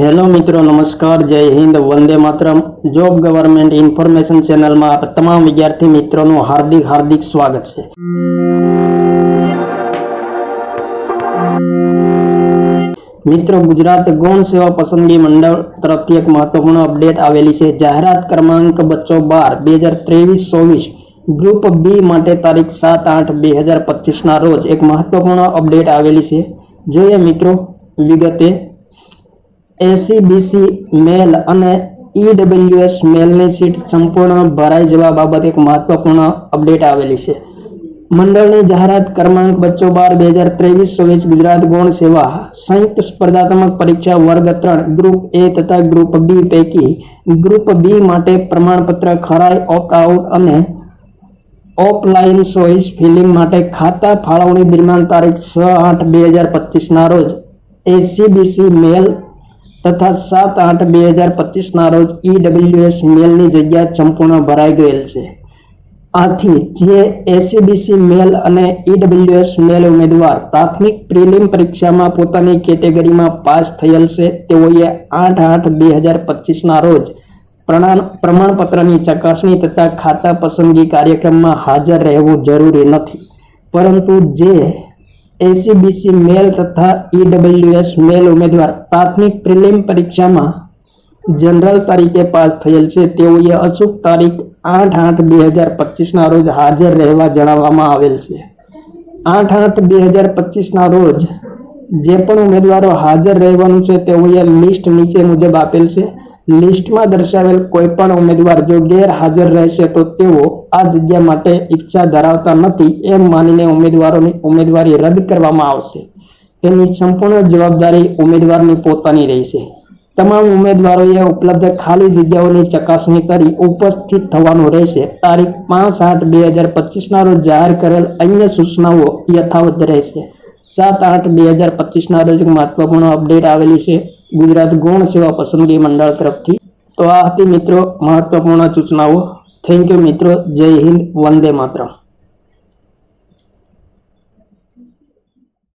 Hello મિત્રો, નમસ્કાર, Jai Hind, Vande Mataram. Job government information ચેનલમાં તમામ વિદ્યાર્થી મિત્રોનું હાર્દિક હાર્દિક સ્વાગત છે. મિત્રો, ગુજરાત ગૌણ સેવા પસંદગી મંડળ તરફથી એક મહત્વપૂર્ણ અપડેટ આવેલી છે. જાહેરાત ક્રમાંક બચ્ચો બાર, બે હજાર ત્રેવીસ, ચોવીસ, ગ્રુપ બી માટે તારીખ સાત આઠ, બે હજાર પચીસના રોજ એક મહત્વપૂર્ણ અપડેટ આવેલી છે. જોઈએ મિત્રો, વિગતે એસીબીસી મેલ અને ઈડબ્લ્યુએસ મેલની સીટ સંપૂર્ણ ભરાઈ જવા બાબત એક મહત્વપૂર્ણ અપડેટ આવેલી છે. મંડળની જાહેરાત ક્રમાંક બચ્ચો બાર બે હજાર ત્રેવીસ ચોવીસ ગુજરાત ગૌણ સેવા સંયુક્ત સ્પર્ધાત્મક પરીક્ષા વર્ગ ત્રણ ગ્રુપ એ તથા ગ્રુપ બી પૈકી ગ્રુપ બી માટે પ્રમાણપત્ર ખરાઈ ઓપ્ટ આઉટ અને ઓફલાઈન ચોઈસ ફિલિંગ માટે ખાતા ફાળવણી દરમિયાન તારીખ છ આઠ બે હજાર પચીસના રોજ એસીબીસી મેલ તથા સાત આઠ બે હજાર પચીસના રોજ ઈડબ્લ્યુએસ મેલની જગ્યા સંપૂર્ણ ભરાઈ ગયેલ છે. આથી જે એસીબીસી મેલ અને ઈડબ્લ્યુએસ મેલ ઉમેદવાર પ્રાથમિક પ્રિલિમ પરીક્ષામાં પોતાની કેટેગરીમાં પાસ થયેલ છે, તેઓએ આઠ આઠ બે હજાર પચીસના રોજ પ્રમાણ પ્રમાણપત્રની ચકાસણી તથા ખાતા પસંદગી કાર્યક્રમમાં હાજર રહેવું જરૂરી નથી. પરંતુ જે એસીબીસી મેલ તથા ઈડબ્લ્યુએસ મેલ ઉમેદવાર પ્રાથમિક પ્રિલિમ પરીક્ષામાં જનરલ તરીકે પાસ થયેલ છે. તેઓએ અચૂક તારીખ આઠ આઠ બે હજાર પચીસના રોજ હાજર રહેવા જણાવવામાં આવેલ છે. આઠ આઠ બે હજાર પચીસના રોજ જે પણ ઉમેદવારો હાજર રહેવાનું છે તેઓએ લિસ્ટ નીચે મુજબ આપેલ છે. લિસ્ટમાં દર્શાવેલ કોઈ પણ ઉમેદવાર જો ગેરહાજર રહેશે તો તેઓ આ જગ્યા માટે ઈચ્છા ધરાવતા નથી એમ માનીને ઉમેદવારોની ઉમેદવારી રદ કરવામાં આવશે. તેની સંપૂર્ણ જવાબદારી ઉમેદવારની પોતાની રહેશે. તમામ ઉમેદવારોએ ઉપલબ્ધ ખાલી જગ્યાઓની ચકાસણી કરી ઉપસ્થિત થવાનું રહેશે. તારીખ પાંચ આઠ બે હજાર પચીસના રોજ જાહેર કરેલ અન્ય સૂચનાઓ યથાવત રહેશે. સાત આઠ બે હજાર પચીસના રોજ મહત્વપૂર્ણ અપડેટ આવેલી છે. ગુજરાત ગૌણ સેવા પસંદગી મંડળ તરફથી. તો આ હતી મિત્રો મહત્વપૂર્ણ સૂચનાઓ. થેન્ક યુ મિત્રો. જય હિન્દ. વંદે માતરમ.